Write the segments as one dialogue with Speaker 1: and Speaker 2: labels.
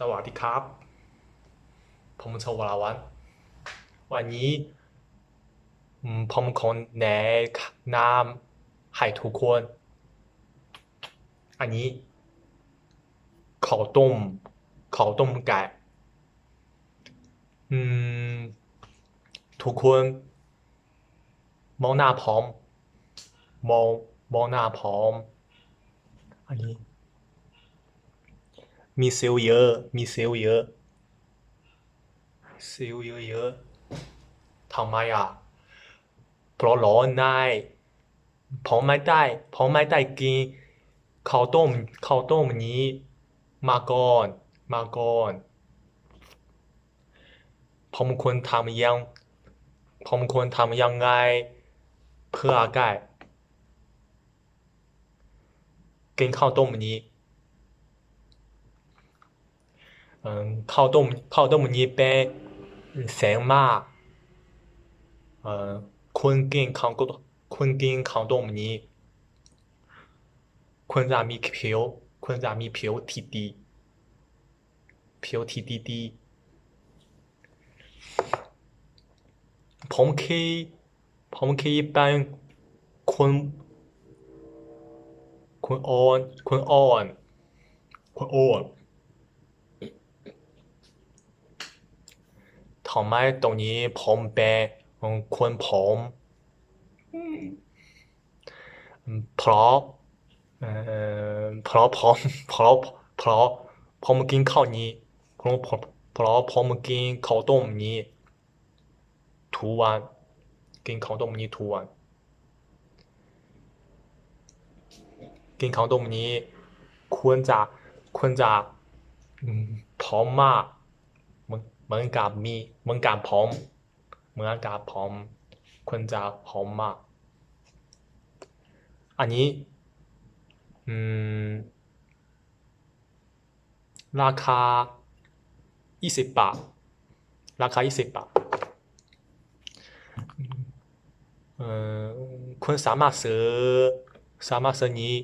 Speaker 1: สวัสดีครับ ผมชวรวัน วันนี้ผมขอแนะนำให้ทุกคน อันนี้ข้าวต้มข้าวต้มไก่ อืม ทุกคนมองหน้าผมมองมองหน้าผมอันนี้ มีเซลล์เยอะ มีเซลล์เยอะ เซลล์เยอะๆทำไมอะ เพราะร้อนในผมไม่ได้ผมไม่ได้กินข้าวต้มข้าวต้มนี้ มาก่อน มาก่อน ผมควรทำยัง ผมควรทำยังไง เพื่ออากาศกินข้าวต้มนี้ 嗯，ข้าวต้มข้าวต้มนี้เป็นแสงมากเอ่อคนกินข้าวต้มคนกินข้าวต้มนี้ควรจะมีผิวควรจะมีผิวที่ดีผิวที่ดีๆผมเคยผมเคยเป็นคนคนอ่อนคนอ่อนคนอ่อน ทำไมตรงนี้ผมเป็นคนผมเพราะเพราะผมเพราะเพราะผมกินข้าวนี้เพราะเพราะเพราะผมกินข้าวต้มนี้ทุกวันกินข้าวต้มนี้ทุกวันกินข้าวต้มนี้ควรจะควรจะพร้อมมาก เหมือนกับมีเหมือนกับผมเหมือนกับผมควรจะหอมมากอันนี้อืมราคายี่สิบาท ราคายี่สิบาทเอ่อคุณสามารถซื้อสามารถซื้อนี้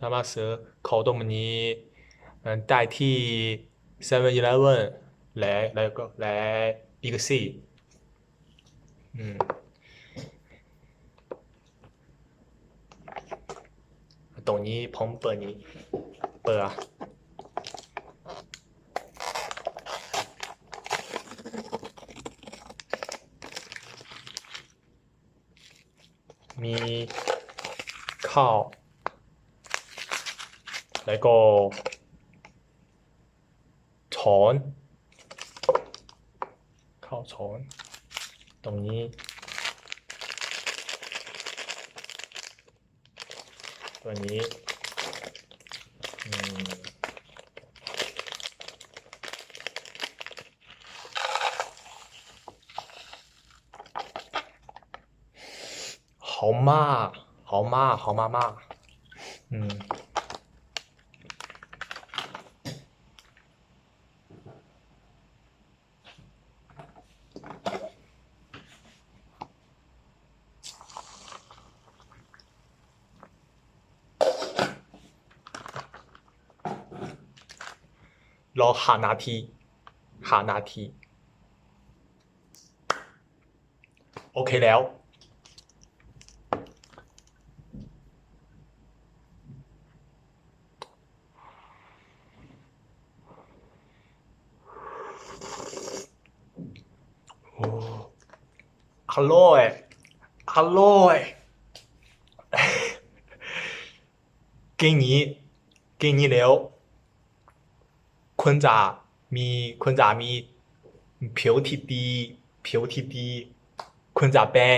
Speaker 1: สามารถซื้อข้าวต้มนี้เอ่อได้ที่ Seven Eleven และแล้วก็และ Big C อืมตรงนี้ผมเปิดนี้ เปิดมีข้าวแล้วก็ช้อน ข้าช้อน ตรงนี้ ตัวนี้อืมหอมมากหอมมากหอมมากมากอืม รอหานาที หานาที โอเคแล้ว โอ้อร่อยอร่อยกินนี้กินี่แล้ว คุณจะมีคุณจะมีผิวที่ดีผิวที่ดีคุณจะเป็น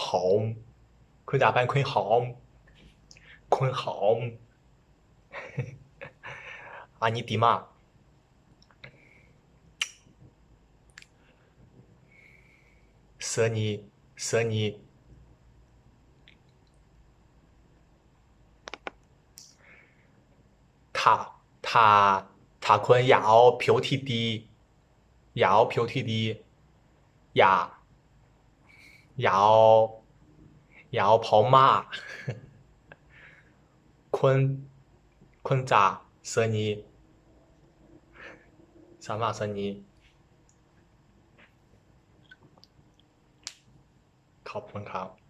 Speaker 1: หอมคุณจะเป็นคนหอมคนหอม อันนี้ดีมาก 蛇你蛇你ถ้า ถ้าถ้าคุณอยากเอาผิวที่ดีอยากเอาผิวที่ดีอย่าอย่าเอาอย่าเอาผมมากคุณคุณจะ蛇你 สามารถสัญญีขอบคุณครับ